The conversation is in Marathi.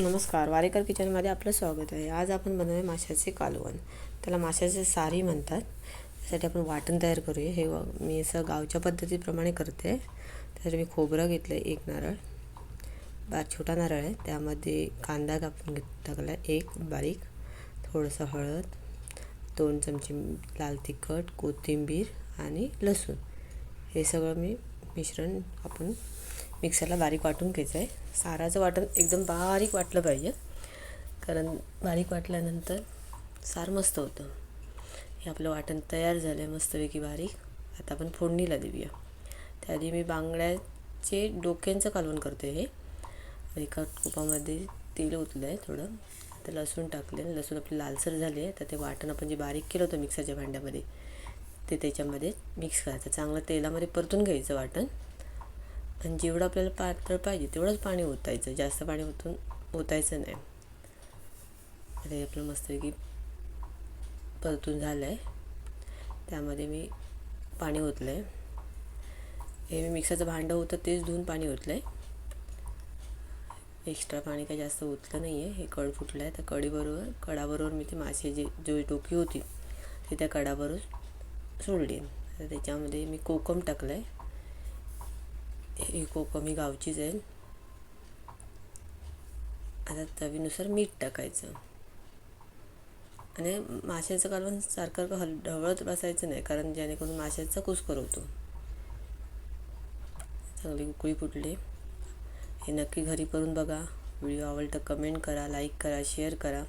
नमस्कार वारेकर किचनमध्ये आपलं स्वागत आहे. आज आपण बनवूया माशाचे कालवण. त्याला माशाचे सारी म्हणतात. त्यासाठी आपण वाटण तयार करूया. हे मी असं गावच्या पद्धतीप्रमाणे करते. त्यासाठी मी खोबरं घेतलं आहे एक नारळ. बा छोटा नारळ आहे. त्यामध्ये कांदा कापून घेत टाकला आहे एक बारीक. थोडंसं हळद. दोन चमचे लाल तिखट कोथिंबीर आणि लसूण. हे सगळं मी मिश्रण आपण मिक्सरला बारीक वाटून घ्यायचं आहे. साराचं वाटण एकदम बारीक वाटलं पाहिजे. कारण बारीक वाटल्यानंतर सार मस्त होतं. हे आपलं वाटण तयार झालं आहे मस्तपैकी बारीक. आता आपण फोडणीला देऊया. त्याआधी मी बांगड्याचे डोक्यांचं कालवण करते हे. एका कुपामध्ये तेल ओतलं आहे थोडं. तर लसूण टाकले लसूण आपली लालसर झाली आहे. तर ते वाटण आपण जे बारीक केलं होतं मिक्सरच्या भांड्यामध्ये ते त्याच्यामध्ये मिक्स करायचं. चांगलं तेलामध्ये परतून घ्यायचं वाटण. आणि जेवढं आपल्याला पातळ पाहिजे तेवढंच पाणी ओतायचं. जास्त पाणी ओतून ओतायचं नाही. आता हे आपलं मस्तपैकी परतून झालं आहे त्यामध्ये मी पाणी ओतलं आहे हे मी मिक्सरचं भांडं होतं तेच धुवून पाणी ओतलं आहे एक्स्ट्रा पाणी काही जास्त ओतलं नाही आहे हे कड फुटलं आहे त्या कडीबरोबर कडाबरोबर मी ते मासे जे जो डोकी होती ती त्या कडाबरोबर सोडली तर त्याच्यामध्ये मी कोकम टाकलं आहे ही कोकम ही गावचीच आहे आता चवीनुसार मीठ टाकायचं. आणि माशाचं कालवण सारखं हल ढवळत बसायचं नाही कारण जेणेकरून माशाचा कुस्कर होतो चांगली उकळी फुटली. हे नक्की घरी करून बघा. व्हिडिओ आवडतं कमेंट करा लाईक करा शेअर करा.